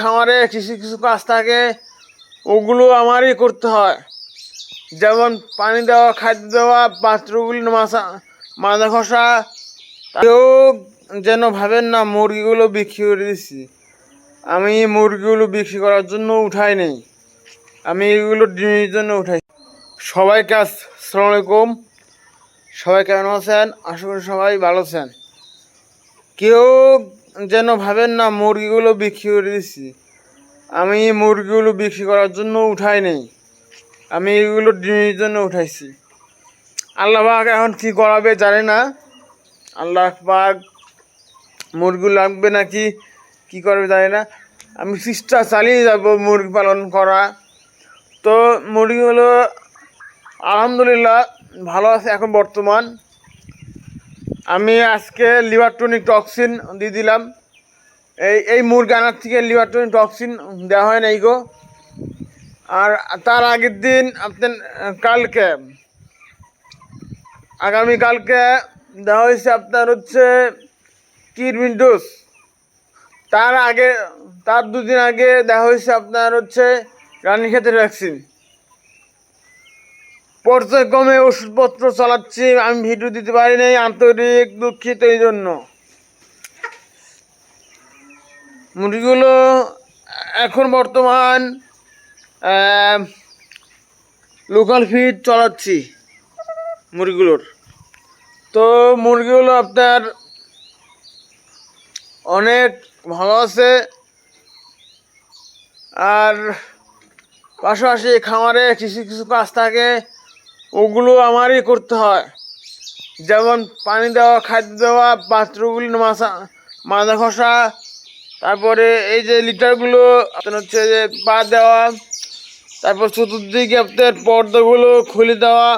খামারে কিছু কিছু কাজ থাকে, ওগুলো আমারই করতে হয়। যেমন পানি দেওয়া, খাদ্য দেওয়া পাত্রগুলি মাছা মাজা খসা। কেউ যেন ভাবেন না, মুরগিগুলো বিক্রি করে দিচ্ছি আমি মুরগিগুলো বিক্রি করার জন্য উঠাই নেই। আমি এগুলো ডিমের জন্য উঠাই সবাইকে আসসালামু আলাইকুম। সবাই কেমন আছেন? আশা করি সবাই ভালো আছেন। কেউ যেন ভাবেন না মুরগিগুলো বিক্রি করে দিচ্ছি আমি মুরগিগুলো বিক্রি করার জন্য উঠাই নেই। আমি এগুলো ডিমের জন্য উঠাইছি। আল্লাহ পাক এখন কি করাবে জানে না। আল্লাহ পাক মুরগি লাগবে নাকি কি করবে জানি না। আমি চেষ্টা চালিয়ে যাব মুরগি পালন করা। তো মুরগিগুলো আলহামদুলিল্লাহ ভালো আছে এখন বর্তমান। আমি আজকে লিভারটনিক টক্সিন দিয়ে দিলাম। এই এই মুরগি আনার থেকে লিভারটনিক টক্সিন দেওয়া হয় নাই গো। আর তার আগের দিন আপনার কালকে, আগামী কালকে দেওয়া হয়েছে আপনার হচ্ছে কিরমিন ডোজ। তার আগে, তার দুদিন আগে দেওয়া হয়েছে আপনার হচ্ছে রানীক্ষেতের ভ্যাকসিন পর্যায়ক্রমে ওষুধপত্র চালাচ্ছি, আমি ভিডিও দিতে পারি নাই, আন্তরিক দুঃখিত এই জন্য। মুরগিগুলো এখন বর্তমান লোকাল ফিড চালাচ্ছি মুরগিগুলোর। তো মুরগিগুলো আপনার অনেক ভালো আছে, আর পাশাপাশি খামারে কিছু কিছু কাজ থাকে ওগুলো আমারই করতে হয়। যেমন পানি দেওয়া, খাদ্য দেওয়া পাত্রগুলি মাছা মাজা খসা তারপরে এই যে লিটারগুলো, আপনার হচ্ছে যে পা দেওয়া, তারপর চতুর্দিকে আপনার পর্দাগুলো খুলে দেওয়া,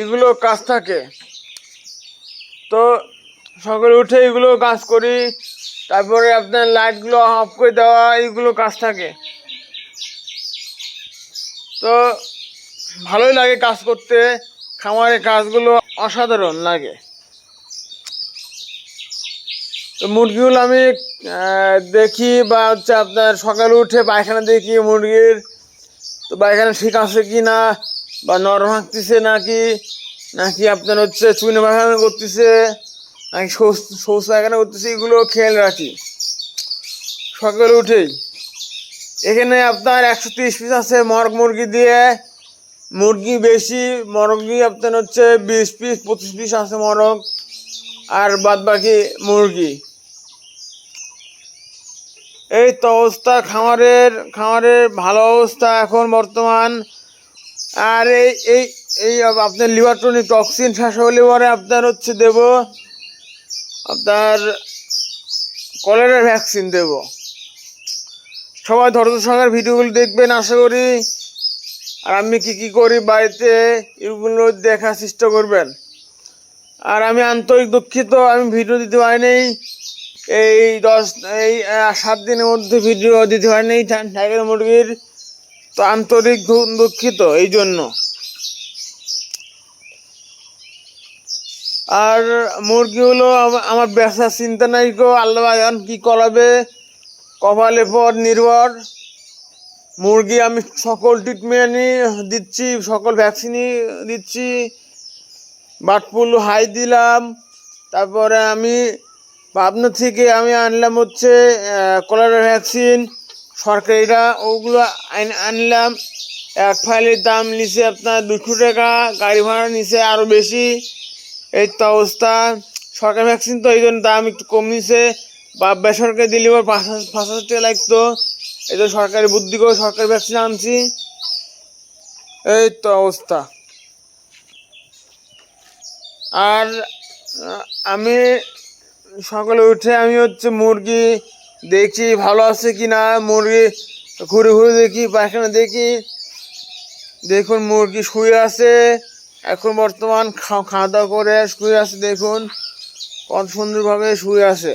এগুলো কাজ থাকে। তো সকালে উঠে এগুলো কাজ করি, তারপরে আপনার লাইটগুলো অফ করে দেওয়া এইগুলো কাজ থাকে। তো ভালোই লাগে কাজ করতে। খামারের কাজগুলো অসাধারণ লাগে। তো মুরগিগুলো আমি দেখি বা হচ্ছে আপনার সকালে উঠে পায়খানা দেখি মুরগির। তো পায়খানা ঠিক আছে কি না বা নরম হাঁকতেছে নাকি? নাকি আপনার হচ্ছে চুনে পায়খানা করতেছে? নাকি শৌচ পায়খানা করতেছে? এগুলো খেয়াল রাখি। সকালে উঠেই। এখানে আপনার একশো তিরিশ পিস আছে মর্গ মুরগি দিয়ে মুরগি বেশি, মুরগি আপনার হচ্ছে বিশ পিস, পঁচিশ পিস আছে মরগ, আর বাদ বাকি মুরগি। এই তো অবস্থা, খামারের খামারের ভালো অবস্থা এখন বর্তমান। আর এই এই এই আপনার লিভারটনিক টক্সিন শেষ হলে পরে আপনার হচ্ছে দেব, আপনার কলেরার ভ্যাকসিন দেব। সবাই ধৈর্য সঙ্গে ভিডিওগুলো দেখবেন, আশা করি আর আমি কি কি করি বাড়িতে, এগুলো দেখার চেষ্টা করবেন। আর আমি আন্তরিক দুঃখিত, আমি ভিডিও দিতে পারিনি। এই দশ, এই সাত দিনের মধ্যে ভিডিও দিতে পারিনি টাইগার মুরগির। তো আন্তরিক দুঃখিত এই জন্য। আর মুরগিগুলো আমা- আমার বেচার চিন্তা নাই গো আল্লাহ কি করাবে? কপালে পর নির্ভর। মুরগি আমি সকল ট্রিটমেন্টই দিচ্ছি, সকল ভ্যাকসিনই দিচ্ছি। বাটপুল হাই দিলাম। তারপরে আমি পাবনা থেকে আমি আনলাম হচ্ছে কলারা ভ্যাকসিন সরকারিরা ওগুলো আন- আনলাম। এক ফাইলের দাম নিছে আপনার দুশো টাকা, গাড়ি ভাড়া নিছে আরও বেশি। এই তো অবস্থা। সরকারি ভ্যাকসিন তো এই জন্য দাম একটু কম নিছে। বা বেসরকারি দিলে পাঁচ হাজার টাকা লাগতো। এই তো সরকারি বুদ্ধি করে সরকারি ভ্যাকসিন আনছি এই তো অবস্থা। আর আমি সকালে উঠে আমি হচ্ছে মুরগি দেখি, ভালো আছে কি না? মুরগি ঘুরে ঘুরে দেখি, পায়খানা দেখি। দেখুন মুরগি শুয়ে আছে। এখন বর্তমান খাওয়া দাওয়া করে শুয়ে আছে, দেখুন। কত সুন্দরভাবে শুয়ে আছে।